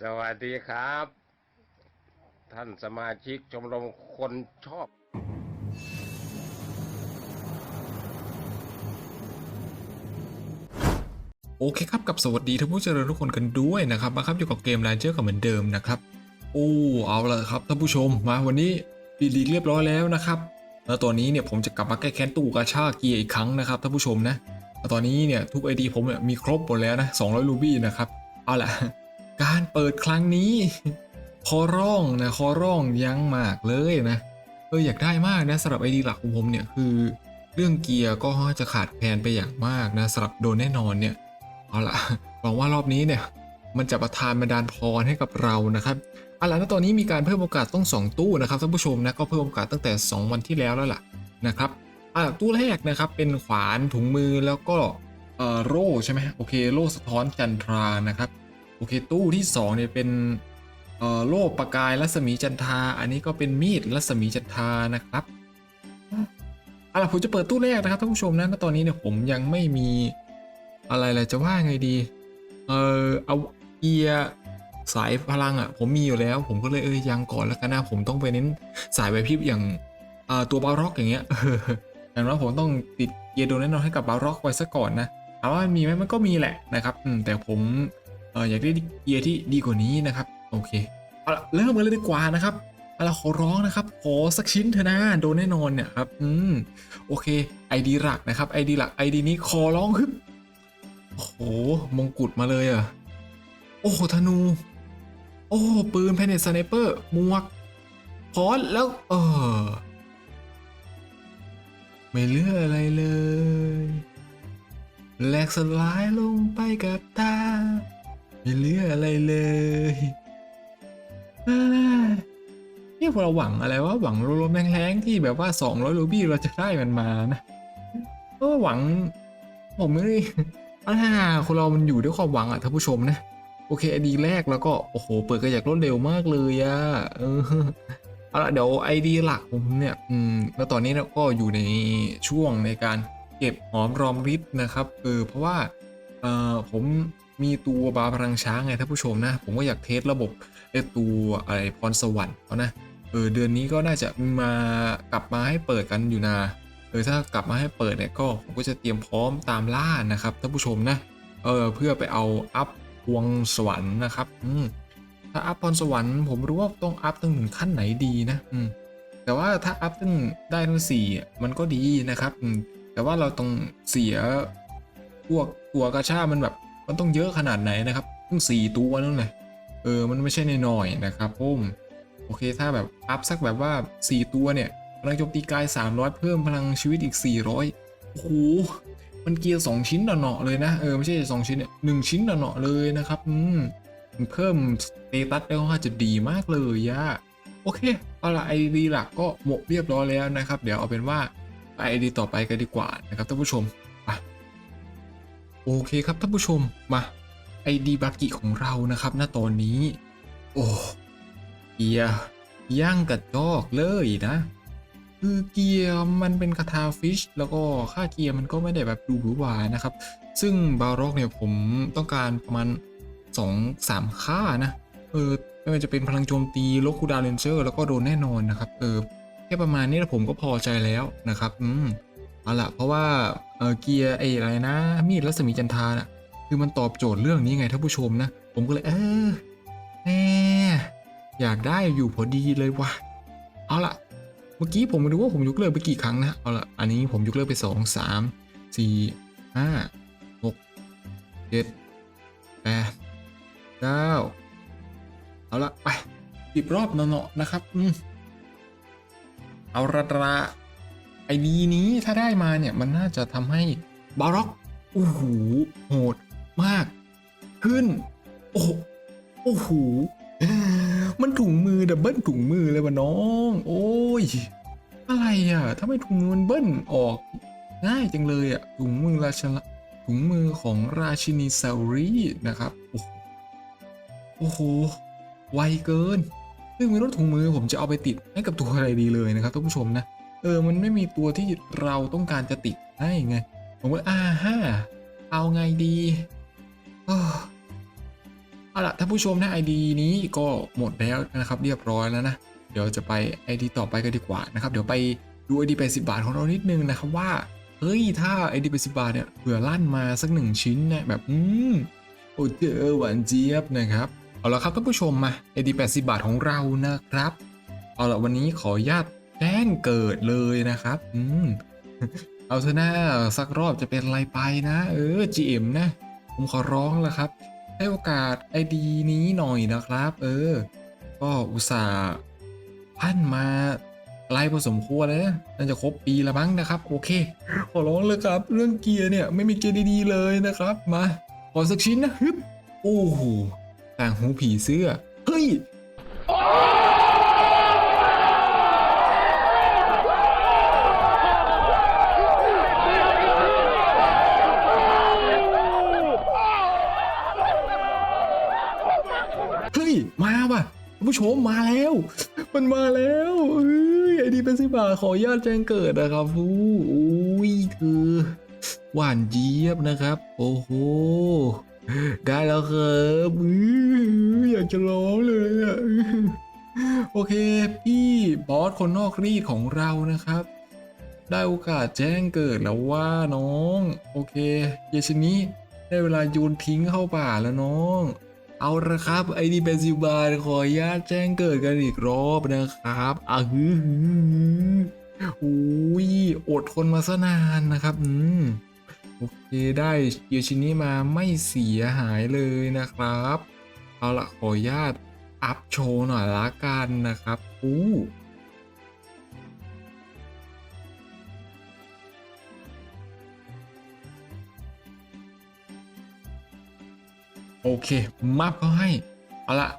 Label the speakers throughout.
Speaker 1: สวัสดีครับ ท่านสมาชิกชมรมคนชอบ
Speaker 2: โอเคครับกับสวัสดีท่านผู้เจริญทุกคนกันด้วยนะครับมาครับอยู่กับเกม r รนเจอร์กับเหมือนเดิมนะครับ โอ้เอาละครับท่านผู้ชมมาวันนี้ปีลีกเรียบร้อยแล้วนะครับ แล้วตอนนี้เนี่ยผมจะกลับมาแก้แค้นตู้กาชาเกียร์อีกครั้งนะครับท่านผู้ชมนะตอนนี้เนี่ยทุกไอดีผมเนี่ยมีครบหมดแล้วนะ200รูบี้นะครับเอาละ การเปิดครั้งนี้ ขอร้องนะขอร้องยังมากเลยนะเอออยากได้มากนะสำหรับไอดีหลักของผมเนี่ยคือ เรื่องเกียร์ก็จะขาดแคลนไปอย่างมากนะสำหรับโดนแน่นอนเนี่ยเอาละหวังว่ารอบนี้เนี่ยมันจะประทานบันดาลพรให้กับเรานะครับเอาล่ะแล้วตอนนี้มีการเพิ่มโอกาสต้อง 2 ตู้นะครับท่านผู้ชมนะก็เพิ่มโอกาสตั้งแต่ 2 วันที่แล้วแล้วล่ะนะครับอ่าตู้แรกนะครับเป็นขวานถุงมือแล้วก็เอ่อโล่ใช่ไหมโอเคโล่สะท้อนจันทรานะครับ โอเคตู้ที่2เนี่ยเป็นโล่ประกายรัศมีจันทา อันนี้ก็เป็นมีดรัศมีจันทานะครับเอาล่ะผมจะเปิดตู้แรกนะครับท่านผู้ชมนะตอนนี้เนี่ยผมยังไม่มีอะไรเลยจะว่าไงดี เออเอาเกียร์สายพลังอะผมมีอยู่แล้ว ผมก็เลยเออยังก่อนแล้วกันนะผมต้องไปเน้นสายไวพริบอย่างตัวบาร็อกอย่างเงี้ยอย่างนั้นผมต้องติดเกียร์โดนแน่นอนให้กับบาร็อกไว้ซะก่อนนะถามว่ามีไหมมันก็มีแหละนะครับอืมแต่ผม เอออยากได้เกียร์ที่ดีกว่านี้นะครับ โอเคเอาละเริ่มกันเลยดีกว่านะครับเอาละขอร้องนะครับขอสักชิ้นเถอะนะโดนแน่นอนเนี่ยครับอืมโอเคไอดีหลักนะครับไอดีหลักไอดีนี้ขอร้องฮึบโอ้โหมงกุฎมาเลยอะโอ้โหธนู โอ้ปืนแพนเนตสไนเปอร์มวกพอสแล้วเออไม่เหลืออะไรเลยแหลกสลายลงไปกับตา ไม่เหลืออะไรเลยนี่พวกเราหวังอะไรว่าหวังรวมๆแรงๆที่แบบว่า200รูบี้เราจะได้มันมานะก็หวัง ผมไม่ได้อ่าคนเรามันอยู่ด้วยความหวังอะท่านผู้ชมนะ โอเคไอดีแรกแล้วก็โอ้โหเปิดกระยากรวดเร็วมากเลยอะเออเอาละเดี๋ยวไอดีหลักผมเนี่ยอืมแล้วตอนนี้เราก็อยู่ในช่วงในการเก็บหอมรอมริบนะครับเออเพราะว่าเออผม มีตัวบาพลังช้างไงท่านผู้ชมนะ ผมก็อยากเทสระบบไอตัวอะไรพรสวรรค์เขานะเออเดือนนี้ก็น่าจะมากลับมาให้เปิดกันอยู่นาเออถ้ากลับมาให้เปิดเนี่ยก็ผมก็จะเตรียมพร้อมตามล่านะครับท่านผู้ชมนะเออเพื่อไปเอาอัพพวงสวรรค์นะครับอืมถ้าอัพพรสวรรค์ผมรู้ว่าต้องอัพตั้งถึงขั้นไหนดีนะอืมแต่ว่าถ้าอัพตั้งได้ทั้งสี่มันก็ดีนะครับอืมแต่ว่าเราต้องเสียพวกตัวกระชามันแบบ มันต้องเยอะขนาดไหนนะครับต้องสี่ตัวนั่นเลยเออมันไม่ใช่นน้อยนะครับผมโอเคถ้าแบบอัพสักแบบว่าสี่ตัวเนี่ยพลังโจมตีกาย 300 เพิ่มพลังชีวิตอีก 400โอ้โหมันเกียร์ 2 ชิ้นหนอๆเลยนะเออไม่ใช่2ชิ้นเนี่ยหนึ่งชิ้นหนอๆเลยนะครับอืมมันเพิ่มสเตตัสได้ค่อนข้างจะดีมากเลยอะโอเคเอาละไอดีหลักก็หมดเรียบร้อยแล้วนะครับ เดี๋ยวเอาเป็นว่าไปไอดีต่อไปกันดีกว่านะครับท่านผู้ชม โอเคครับท่านผู้ชมมาไอดีบากิของเรานะครับณตอนนี้ โอ้เกียร์ย่างกระจอกเลยนะ คือเกียร์มันเป็นคาทาฟิช แล้วก็ค่าเกียร์มันก็ไม่ได้แบบดูหวือหวานะครับ ซึ่งบารอกเนี่ยผมต้องการประมาณ2 3ค่านะ เออไม่ว่าจะเป็นพลังโจมตีโลคูดาเลนเจอร์ แล้วก็โดนแน่นอนนะครับ เออแค่ประมาณนี้ผมก็พอใจแล้วนะครับ อืม เอาละเพราะว่าเออเกียร์ไอ้อะไรนะ มีดรัศมีจันทาน่ะคือมันตอบโจทย์เรื่องนี้ไงท่านผู้ชมนะ ผมก็เลยเออแหมอยากได้อยู่พอดีเลยว่ะเอาละเมื่อกี้ผมไม่รู้ว่าผมยกเลิกไปกี่ครั้งนะเอาละอันนี้ผมยกเลิกไปสองสามสี่ห้าหกเจ็ดแปดเก้าเอาละไปสิบรอบเนาะนะครับ อืมเอาระระ ไอดีนี้ถ้าได้มาเนี่ยมันน่าจะทำให้บาร็อกโอ้โหโหดมาก ขึ้น โอ้โอ้โหมันถุงมือดับเบิลถุงมือเลยวะน้อง โอ้ย อะไรอะทำไมถุงมือมันเบิ้ลออก ง่ายจังเลยอะถุงมือราชละถุงมือของราชินีเซารีนะครับโอ้โหโอ้โห ไวเกิน ซึ่งไม่รู้ถุงมือผมจะเอาไปติดให้กับตัวอะไรดีเลยนะครับท่านผู้ชมนะ เออ มันไม่มีตัวที่เราต้องการจะติดให้ไง ผมก็อ่าฮ่าเอาไงดีอ้อเอาล่ะท่านผู้ชมนะ ID นี้ก็หมดแล้วนะครับ เรียบร้อยแล้วนะ เดี๋ยวจะไป ID ต่อไปกันดีกว่านะครับ เดี๋ยวไปดู ID 80 บาทของเรานิดนึงนะครับว่า เฮ้ย ถ้า ID 80 บาทเนี่ยเผื่อลั่นมาสักหนึ่งชิ้นเนี่ยแบบ อืมโอ้เจอหวานเจี๊ยบนะครับ เอาละครับท่านผู้ชมมา ID 80 บาทของเรานะครับ เอาละวันนี้ขออนุญาต จ้งเกิดเลยนะครับ อืม เอาเถอะนะสักรอบจะเป็นอะไรไปนะ เออ GM นะ ผมขอร้องแล้วครับ ให้โอกาส ID นี้หน่อยนะครับ เออ ก็อุตส่าห์พันมาไกลพอสมควรแล้วนะน่าจะครบปีละมั้งนะครับ โอเค ขอร้องเลยครับ เรื่องเกียร์เนี่ยไม่มีเกียร์ดีๆเลยนะครับ มา ขอสักชิ้นนะฮึบโอ้โหต่างหูผีเสื้อ เฮ้ย ผู้ชมมาแล้ว มันมาแล้วเอ้ยไอดีเป็นสิบาทขออนุญาตแจ้งเกิดนะครับผู้อุ้ยคือหวานเจี๊ยบนะครับ โอ้โหได้แล้วครับออยากจะร้องเลยอะโอเค พี่บอสคนนอกรีดของเรานะครับ ได้โอกาสแจ้งเกิดแล้วว่าน้อง โอเค เยชนี้ได้เวลาโยนทิ้งเข้าป่าแล้วน้อง เอาละครับไอดีเป็นสิบานขออนุญาตแจ้งเกิดกันอีกรอบนะครับอะฮือฮืออุ้ยอดทนมาซะนานนะครับอืมโอเคได้เกียชิ้นนี้มาไม่เสียหายเลยนะครับ เอาละขออนุญาตอัพโชว์หน่อยละกันนะครับอู้ โอเค มับเขาให้ เอาละ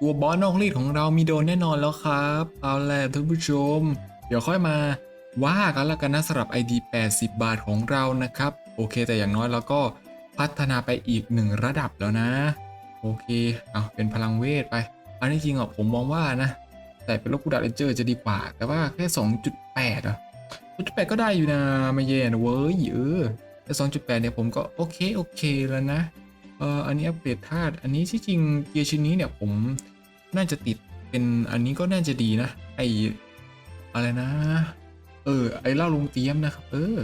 Speaker 2: ตัวบอสนอกรีดของเรามีโดนแน่นอนแล้วครับ เอาแหละท่านผู้ชม เดี๋ยวค่อยมาว่ากันละกันนะสำหรับ ID 80 บาทของเรานะครับ โอเค แต่อย่างน้อยเราก็พัฒนาไปอีกหนึ่งระดับแล้วนะ โอเค เอาเป็นพลังเวทไป อันนี้จริงอะผมมองว่านะ แต่เป็นลูกกูดัดเรนเจอร์จะดีกว่า แต่ว่าแค่ 2.8อะ2.8 ก็ได้อยู่นะไม่แย่นะเว้ยเออแต่2.8เนี่ยผมก็โอเคโอเคแล้วนะ เอออันนี้อัปเดตธาตุอันนี้ที่จริงเกียร์ชิ้นนี้เนี่ยผมน่าจะติดเป็นอันนี้ก็น่าจะดีนะ ไออะไรนะ เออ ไอเล้าลงเตรียมนะครับ เออ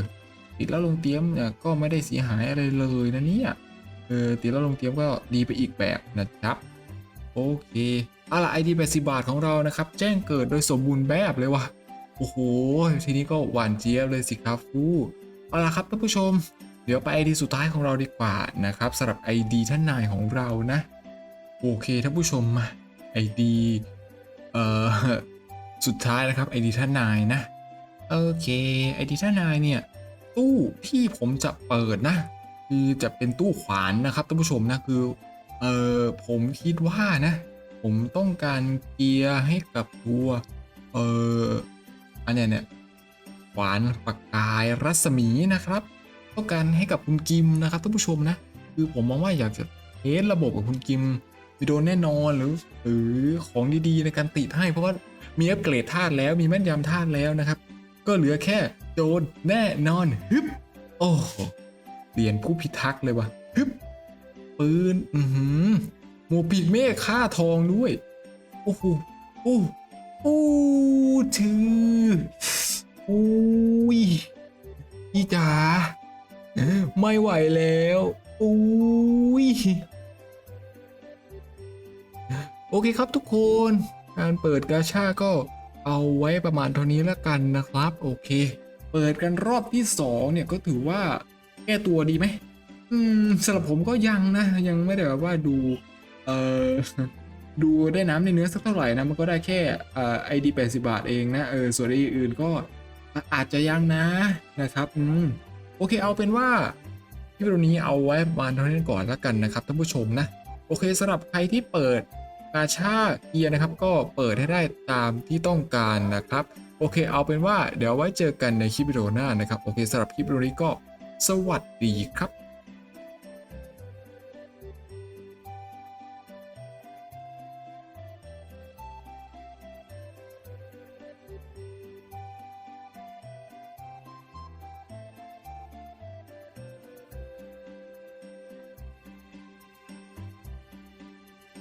Speaker 2: ติดเล้าลงเตรียมเนี่ยก็ไม่ได้เสียหายอะไรเลยนะเนี่ยเออติดเล้าลงเตรียมก็ดีไปอีกแบบนะครับโอเคเอาล่ะไอดี80บาทของเรานะครับ แจ้งเกิดโดยสมบูรณ์แบบเลยว่ะโอ้โห ทีนี้ก็หวานเจี๊ยบเลยสิครับฟูเอาล่ะครับท่านผู้ชม เดี๋ยวไป ID สุดท้ายของเราดีกว่านะครับสำหรับ ID ท่านนายของเรานะ โอเคท่านผู้ชมมา ID เอ่อสุดท้ายนะครับ ID ท่านนายนะ โอเค ID ท่านนายเนี่ย ตู้ที่ผมจะเปิดนะ คือจะเป็นตู้ขวานนะครับท่านผู้ชมนะคือเออผมคิดว่านะ ผมต้องการเกียร์ให้กับตัวเอออันเนี้ยเนี่ยขวานปากกายรัศมีนะครับ ต้องการให้กับคุณกิมนะครับท่านผู้ชมนะ คือผมมองว่าอยากจะเทสระบบกับคุณกิมวิดีโอแน่นอนหรือหรือของดีๆในการติดให้เพราะว่ามีอัปเกรดธาตุแล้วมีแม่นยำธาตุแล้วนะครับ ก็เหลือแค่โจนแน่นอนฮึบโอ้โหเปลี่ยนผู้พิทักษ์เลยว่ะฮึบปืนอือหือหมูปีกเมฆฆ่าทองด้วยโอ้โหโอ้โอ้ถืออุ้ยพี่จ๋า ไม่ไหวแล้วอุ้ยโอเคครับทุกคนการเปิดกาชาก็เอาไว้ประมาณเท่านี้แล้วกันนะครับ โอเค เปิดกันรอบที่สองเนี่ยก็ถือว่าแก้ตัวดีไหมอืมสำหรับผมก็ยังนะยังไม่ได้แบบว่าดูเอ่อดูได้น้ำในเนื้อสักเท่าไหร่นะมันก็ได้แค่ไอดีแปดสิบาทเองนะเออส่วนออื่นก็อาจจะยังนะนะครับ อืม โอเคเอาเป็นว่าคลิปวิดีโอนี้เอาไว้ประมาณเท่านี้ก่อนแล้วกันนะครับท่านผู้ชมนะโอเคสำหรับใครที่เปิดกาชาเกียร์นะครับ ก็เปิดให้ได้ตามที่ต้องการนะครับ โอเคเอาเป็นว่าเดี๋ยวไว้เจอกันในคลิปวิดีโอหน้านะครับ โอเคสำหรับคลิปวิดีโอนี้ก็สวัสดีครับ